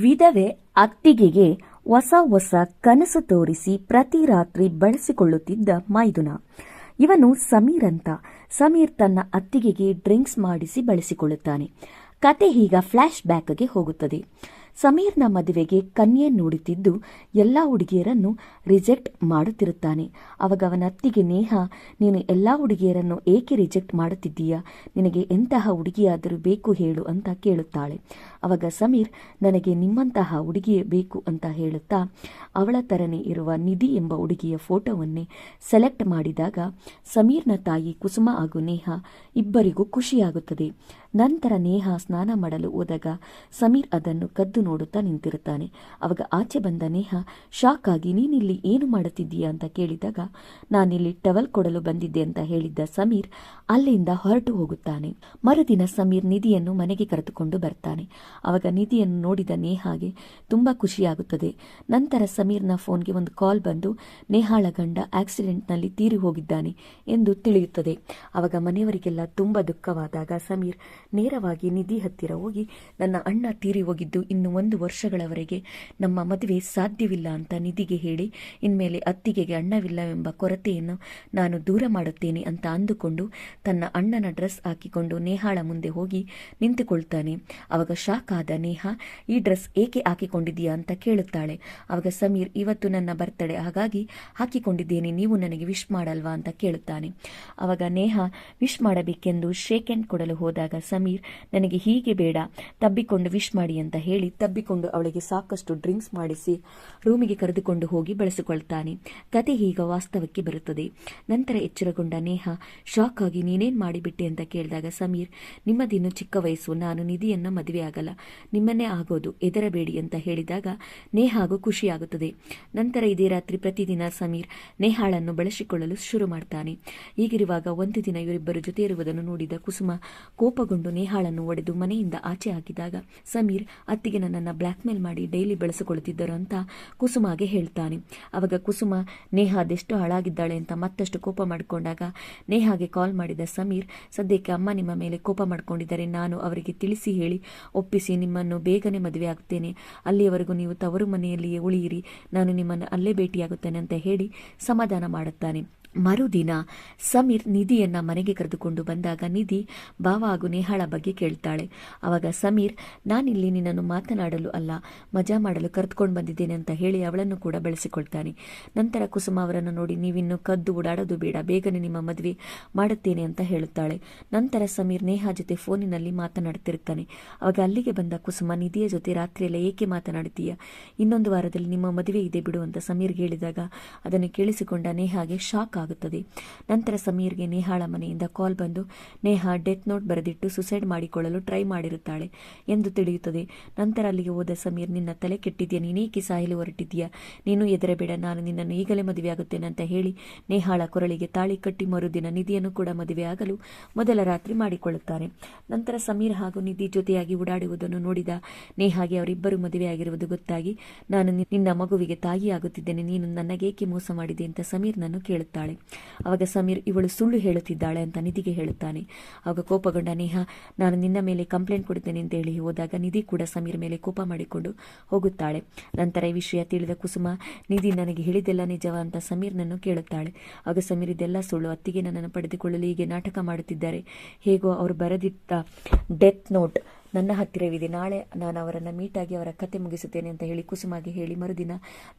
ವಿಧವೆ ಅತ್ತಿಗೆಗೆ ಹೊಸ ಹೊಸ ಕನಸು ತೋರಿಸಿ ಪ್ರತಿ ರಾತ್ರಿ ಬಳಸಿಕೊಳ್ಳುತ್ತಿದ್ದ ಮೈದುನ. ಇವನು ಸಮೀರ್ ಅಂತ. ಸಮೀರ್ ತನ್ನ ಅತ್ತಿಗೆಗೆ ಡ್ರಿಂಕ್ಸ್ ಮಾಡಿಸಿ ಬಳಸಿಕೊಳ್ಳುತ್ತಾನೆ. ಕತೆ ಈಗ ಫ್ಲ್ಯಾಶ್ ಬ್ಯಾಕ್ಗೆ ಹೋಗುತ್ತದೆ. ಸಮೀರ್ನ ಮದುವೆಗೆ ಕನ್ಯೆ ನೋಡುತ್ತಿದ್ದು ಎಲ್ಲ ಹುಡುಗಿಯರನ್ನು ರಿಜೆಕ್ಟ್ ಮಾಡುತ್ತಿರುತ್ತಾನೆ. ಅವಾಗ ಅವನ ಅತ್ತಿಗೆ, ನೇಹ, ನೀನು ಎಲ್ಲ ಹುಡುಗಿಯರನ್ನು ಏಕೆ ರಿಜೆಕ್ಟ್ ಮಾಡುತ್ತಿದ್ದೀಯಾ? ನಿನಗೆ ಎಂತಹ ಹುಡುಗಿಯಾದರೂ ಬೇಕು ಹೇಳು ಅಂತ ಕೇಳುತ್ತಾಳೆ. ಅವಾಗ ಸಮೀರ್, ನನಗೆ ನಿಮ್ಮಂತಹ ಹುಡುಗಿಯೇ ಬೇಕು ಅಂತ ಹೇಳುತ್ತಾ, ಅವಳ ತರನೇ ಇರುವ ನಿಧಿ ಎಂಬ ಹುಡುಗಿಯ ಫೋಟೋವನ್ನೇ ಸೆಲೆಕ್ಟ್ ಮಾಡಿದಾಗ ಸಮೀರ್ನ ತಾಯಿ ಕುಸುಮ ಹಾಗೂ ನೇಹ ಇಬ್ಬರಿಗೂ ಖುಷಿಯಾಗುತ್ತದೆ. ನಂತರ ನೇಹ ಸ್ನಾನ ಮಾಡಲು ಹೋದಾಗ ಸಮೀರ್ ಅದನ್ನು ಕದ್ದು ನೋಡುತ್ತಾ ನಿಂತಿರುತ್ತಾನೆ. ಅವಾಗ ಆಚೆ ಬಂದ ನೇಹ, ಶಾಕ್ ಆಗಿ ನೀನಿಲ್ಲಿ ಏನು ಮಾಡುತ್ತಿದ್ದೀಯಾ? ಅಂತ ಕೇಳಿದಾಗ, ನಾನಿಲ್ಲಿ ಟವಲ್ ಕೊಡಲು ಬಂದಿದ್ದೆ ಅಂತ ಹೇಳಿದ್ದ ಸಮೀರ್ ಅಲ್ಲಿಂದ ಹೊರಟು ಹೋಗುತ್ತಾನೆ. ಮರುದಿನ ಸಮೀರ್ ನಿಧಿಯನ್ನು ಮನೆಗೆ ಕರೆದುಕೊಂಡು ಬರ್ತಾನೆ. ಅವಾಗ ನಿಧಿಯನ್ನು ನೋಡಿದ ನೇಹಾಗೆ ತುಂಬಾ ಖುಷಿಯಾಗುತ್ತದೆ. ನಂತರ ಸಮೀರ್ನ ಫೋನ್ಗೆ ಒಂದು ಕಾಲ್ ಬಂದು, ನೇಹಾಳ ಗಂಡ ಆಕ್ಸಿಡೆಂಟ್ನಲ್ಲಿ ತೀರಿ ಹೋಗಿದ್ದಾನೆ ಎಂದು ತಿಳಿಯುತ್ತದೆ. ಅವಾಗ ಮನೆಯವರಿಗೆಲ್ಲ ತುಂಬಾ ದುಃಖವಾದಾಗ ಸಮೀರ್ ನೇರವಾಗಿ ನಿಧಿ ಹತ್ತಿರ ಹೋಗಿ ನನ್ನ ಅಣ್ಣ ತೀರಿ ಹೋಗಿದ್ದು ಇನ್ನು ಒಂದು ವರ್ಷಗಳವರೆಗೆ ನಮ್ಮ ಮದುವೆ ಸಾಧ್ಯವಿಲ್ಲ ಅಂತ ನಿಧಿಗೆ ಹೇಳಿ, ಇನ್ಮೇಲೆ ಅತ್ತಿಗೆಗೆ ಅಣ್ಣವಿಲ್ಲವೆಂಬ ಕೊರತೆಯನ್ನು ನಾನು ದೂರ ಮಾಡುತ್ತೇನೆ ಅಂತ ಅಂದುಕೊಂಡು ತನ್ನ ಅಣ್ಣನ ಡ್ರೆಸ್ ಹಾಕಿಕೊಂಡು ನೇಹಾಳ ಮುಂದೆ ಹೋಗಿ ನಿಂತುಕೊಳ್ತಾನೆ. ಅವಾಗ ಶಾಕ್ ಆದ ನೇಹ, ಈ ಡ್ರೆಸ್ ಏಕೆ ಹಾಕಿಕೊಂಡಿದೀಯಾ ಅಂತ ಕೇಳುತ್ತಾಳೆ. ಅವಾಗ ಸಮೀರ್, ಇವತ್ತು ನನ್ನ ಬರ್ತಡೆ, ಹಾಗಾಗಿ ಹಾಕಿಕೊಂಡಿದ್ದೇನೆ, ನೀವು ನನಗೆ ವಿಶ್ ಮಾಡಲ್ವಾ? ಅಂತ ಕೇಳುತ್ತಾನೆ. ಅವಾಗ ನೇಹ, ವಿಶ್ ಮಾಡಬೇಕೆಂದು ಶೇಕ್ ಹ್ಯಾಂಡ್ ಕೊಡಲು ಹೋದಾಗ ಸಮೀರ್ ನನಗೆ ಹೀಗೆ ಬೇಡ, ತಬ್ಬಿಕೊಂಡು ವಿಶ್ ಮಾಡಿ ಅಂತ ಹೇಳಿ ತಬ್ಬಿಕೊಂಡು ಅವಳಿಗೆ ಸಾಕಷ್ಟು ಡ್ರಿಂಕ್ಸ್ ಮಾಡಿಸಿ ರೂಮಿಗೆ ಕರೆದುಕೊಂಡು ಹೋಗಿ ಬಳಸಿಕೊಳ್ತಾನೆ. ಕತೆ ಈಗ ವಾಸ್ತವಕ್ಕೆ ಬರುತ್ತದೆ. ನಂತರ ಎಚ್ಚರಗೊಂಡ ನೇಹ, ಶಾಕ್ ಆಗಿ ನೀನೇನ್ ಮಾಡಿಬಿಟ್ಟೆ ಅಂತ ಕೇಳಿದಾಗ ಸಮೀರ್, ನಿಮ್ಮದಿನ್ನು ಚಿಕ್ಕ ವಯಸ್ಸು, ನಾನು ನಿಧಿಯನ್ನ ಮದುವೆ ಆಗಲ್ಲ. ನಿಮ್ಮನ್ನೇ ಆಗೋದು ಎದರಬೇಡಿ ಅಂತ ಹೇಳಿದಾಗ ನೇಹಾಗೂ ಖುಷಿಯಾಗುತ್ತದೆ ನಂತರ ಇದೇ ರಾತ್ರಿ ಪ್ರತಿದಿನ ಸಮೀರ್ ನೇಹಾಳನ್ನು ಬಳಸಿಕೊಳ್ಳಲು ಶುರು ಮಾಡ್ತಾನೆ. ಹೀಗಿರುವಾಗ ಒಂದು ದಿನ ಇವರಿಬ್ಬರು ಜೊತೆ ಇರುವುದನ್ನು ನೋಡಿದ ಕುಸುಮ ಕೋಪಗೊಂಡು ನೇಹಾಳನ್ನು ಒಡೆದು ಮನೆಯಿಂದ ಆಚೆ ಹಾಕಿದಾಗ ಸಮೀರ್, ಅತ್ತಿಗೆ ನನ್ನನ್ನು ಬ್ಲ್ಯಾಕ್ ಮೇಲ್ ಮಾಡಿ ಡೈಲಿ ಬೆಳೆಸಿಕೊಳ್ಳುತ್ತಿದ್ದರು ಅಂತ ಕುಸುಮಾಗೆ ಹೇಳ್ತಾನೆ. ಅವಾಗ ಕುಸುಮ, ನೇಹಾ ಅದೆಷ್ಟು ಹಾಳಾಗಿದ್ದಾಳೆ ಅಂತ ಮತ್ತಷ್ಟು ಕೋಪ ಮಾಡಿಕೊಂಡಾಗ ನೇಹಾಗೆ ಕಾಲ್ ಮಾಡಿದ ಸಮೀರ್, ಸದ್ಯಕ್ಕೆ ಅಮ್ಮ ನಿಮ್ಮ ಮೇಲೆ ಕೋಪ ಮಾಡಿಕೊಂಡಿದ್ದಾರೆ, ನಾನು ಅವರಿಗೆ ತಿಳಿಸಿ ಹೇಳಿ, ಒಪ್ಪಿಸಿ ನಿಮ್ಮನ್ನು ಬೇಗನೆ ಮದುವೆ ಆಗ್ತೇನೆ. ಅಲ್ಲಿಯವರೆಗೂ ನೀವು ತವರು ಮನೆಯಲ್ಲಿಯೇ ಉಳಿಯಿರಿ, ನಾನು ನಿಮ್ಮನ್ನು ಅಲ್ಲೇ ಭೇಟಿಯಾಗುತ್ತೇನೆ ಅಂತ ಹೇಳಿ ಸಮಾಧಾನ ಮಾಡುತ್ತಾನೆ. ಮರುದಿನ ಸಮೀರ್ ನಿಧಿಯನ್ನ ಮನೆಗೆ ಕರೆದುಕೊಂಡು ಬಂದಾಗ ನಿಧಿ ಭಾವ ಹಾಗೂ ನೇಹಾಳ ಬಗ್ಗೆ ಕೇಳ್ತಾಳೆ. ಅವಾಗ ಸಮೀರ್, ನಾನಿಲ್ಲಿ ನಿನ್ನನ್ನು ಮಾತನಾಡಲು ಅಲ್ಲ, ಮಜಾ ಮಾಡಲು ಕರೆದುಕೊಂಡು ಬಂದಿದ್ದೇನೆ ಅಂತ ಹೇಳಿ ಅವಳನ್ನು ಕೂಡ ಬೆಳೆಸಿಕೊಳ್ತಾನೆ. ನಂತರ ಕುಸುಮ ಅವರನ್ನು ನೋಡಿ, ನೀವಿನ್ನು ಕದ್ದು ಓಡಾಡೋದು ಬೇಡ, ಬೇಗನೆ ನಿಮ್ಮ ಮದುವೆ ಮಾಡುತ್ತೇನೆ ಅಂತ ಹೇಳುತ್ತಾಳೆ. ನಂತರ ಸಮೀರ್ ನೇಹಾ ಜೊತೆ ಫೋನಿನಲ್ಲಿ ಮಾತನಾಡುತ್ತಿರುತ್ತಾನೆ. ಅವಾಗ ಅಲ್ಲಿಗೆ ಬಂದ ಕುಸುಮ, ನಿಧಿಯ ಜೊತೆ ರಾತ್ರಿಯೆಲ್ಲ ಏಕೆ ಮಾತನಾಡುತ್ತೀಯ? ಇನ್ನೊಂದು ವಾರದಲ್ಲಿ ನಿಮ್ಮ ಮದುವೆ ಇದೆ ಬಿಡು ಅಂತ ಸಮೀರ್ಗೆ ಹೇಳಿದಾಗ, ಅದನ್ನು ಕೇಳಿಸಿಕೊಂಡ ನೇಹಾಗೆ ಶಾಕ್ ಆಗುತ್ತದೆ. ನಂತರ ಸಮೀರ್ಗೆ ನೇಹಾಳ ಮನೆಯಿಂದ ಕಾಲ್ ಬಂದು, ನೇಹಾ, ಡೆತ್ ನೋಟ್ ಬರೆದಿಟ್ಟು ಸುಸೈಡ್ ಮಾಡಿಕೊಳ್ಳಲು ಟ್ರೈ ಮಾಡಿರುತ್ತಾಳೆ ಎಂದು ತಿಳಿಯುತ್ತದೆ. ನಂತರ ಅಲ್ಲಿಗೆ ಹೋದ ಸಮೀರ್, ನಿನ್ನ ತಲೆ ಕೆಟ್ಟಿದ್ಯಾ? ನೀನೇಕೆ ಸಾಯಲು ಹೊರಟಿದ್ಯಾ ನೀನು ಎದರಬೇಡ ನಾನು ನಿನ್ನನ್ನು ಈಗಲೇ ಮದುವೆ ಆಗುತ್ತೇನೆ ಅಂತ ಹೇಳಿ ನೇಹಾಳ ಕೊರಳಿಗೆ ತಾಳಿ ಕಟ್ಟಿ ಮರುದಿನ ನಿಧಿಯನ್ನು ಕೂಡ ಮದುವೆ ಆಗಲು ಮೊದಲ ರಾತ್ರಿ ಮಾಡಿಕೊಳ್ಳುತ್ತಾರೆ. ನಂತರ ಸಮೀರ್ ಹಾಗೂ ನಿಧಿ ಜೊತೆಯಾಗಿ ಓಡಾಡುವುದನ್ನು ನೋಡಿದ ನೇಹಾಗೆ ಅವರಿಬ್ಬರು ಮದುವೆಯಾಗಿರುವುದು ಗೊತ್ತಾಗಿ, ನಾನು ನಿನ್ನ ಮಗುವಿಗೆ ತಾಯಿಯಾಗುತ್ತಿದ್ದೇನೆ, ನೀನು ನನಗೇಕೆ ಮೋಸ ಮಾಡಿದೆ? ಅಂತ ಸಮೀರ್ನನ್ನು ಕೇಳುತ್ತಾಳೆ. ಅವಾಗ ಸಮೀರ್ ಇವಳು ಸುಳ್ಳು ಹೇಳುತ್ತಿದ್ದಾಳೆ ಅಂತ ನಿಧಿಗೆ ಹೇಳುತ್ತಾನೆ. ಆಗ ಕೋಪಗೊಂಡ ನೇಹ, ನಾನು ನಿನ್ನ ಮೇಲೆ ಕಂಪ್ಲೇಂಟ್ ಕೊಡುತ್ತೇನೆ ಅಂತ ಹೇಳಿ ಹೋದಾಗ ನಿಧಿ ಕೂಡ ಸಮೀರ್ ಮೇಲೆ ಕೋಪ ಮಾಡಿಕೊಂಡು ಹೋಗುತ್ತಾಳೆ. ನಂತರ ಈ ವಿಷಯ ತಿಳಿದ ಕುಸುಮ, ನಿಧಿ ನನಗೆ ಹೇಳಿದೆಲ್ಲ ನಿಜವ ಅಂತ ಸಮೀರ್ನನ್ನು ಕೇಳುತ್ತಾಳೆ. ಆಗ ಸಮೀರ್, ಇದೆಲ್ಲ ಸುಳ್ಳು, ಅತ್ತಿಗೆ ನನ್ನನ್ನು ಪಡೆದುಕೊಳ್ಳಲು ಹೀಗೆ ನಾಟಕ ಮಾಡುತ್ತಿದ್ದಾರೆ. ಹೇಗೋ ಅವರು ಬರೆದಿದ್ದ ಡೆತ್ ನೋಟ್ ನನ್ನ ಹತ್ತಿರವಿದೆ. ನಾಳೆ ನಾನು ಅವರನ್ನು ಮೀಟಾಗಿ ಅವರ ಕತೆ ಮುಗಿಸುತ್ತೇನೆ ಅಂತ ಹೇಳಿ ಕುಸುಮಾಗಿ ಹೇಳಿ ಮರುದಿನ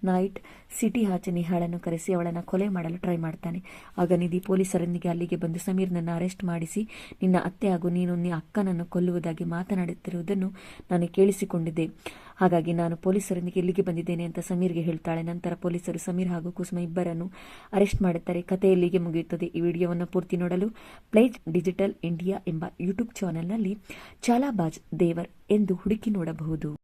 ನೈಟ್ ಸಿಟಿ ಆಚೆ ನಿಹಾಳನ್ನು ಕರೆಸಿ ಅವಳನ್ನು ಕೊಲೆ ಮಾಡಲು ಟ್ರೈ ಮಾಡ್ತಾನೆ. ಆಗ ನಿಧಿ ಪೊಲೀಸರೊಂದಿಗೆ ಅಲ್ಲಿಗೆ ಬಂದು ಸಮೀರ್ನನ್ನು ಅರೆಸ್ಟ್ ಮಾಡಿಸಿ, ನಿನ್ನ ಅತ್ತೆ ಹಾಗೂ ನೀನು ನಿನ್ನ ಅಕ್ಕನನ್ನು ಕೊಲ್ಲುವುದಾಗಿ ಮಾತನಾಡುತ್ತಿರುವುದನ್ನು ನಾನು ಕೇಳಿಸಿಕೊಂಡಿದ್ದೆ. ಹಾಗಾಗಿ ನಾನು ಪೊಲೀಸರೊಂದಿಗೆ ಇಲ್ಲಿಗೆ ಬಂದಿದ್ದೇನೆ ಅಂತ ಸಮೀರ್ಗೆ ಹೇಳ್ತಾಳೆ. ನಂತರ ಪೊಲೀಸರು ಸಮೀರ್ ಹಾಗೂ ಕುಸುಮ ಇಬ್ಬರನ್ನು ಅರೆಸ್ಟ್ ಮಾಡುತ್ತಾರೆ ಕಥೆ ಇಲ್ಲಿಗೆ ಮುಗಿಯುತ್ತದೆ. ಈ ವಿಡಿಯೋವನ್ನು ಪೂರ್ತಿ ನೋಡಲು ಪ್ಲೇಜ್ ಡಿಜಿಟಲ್ ಇಂಡಿಯಾ ಎಂಬ ಯೂಟ್ಯೂಬ್ ಚಾನೆಲ್ನಲ್ಲಿ ಚಾಲಾಬಾಜ್ ದೇವರ್ ಎಂದು ಹುಡುಕಿ ನೋಡಬಹುದು.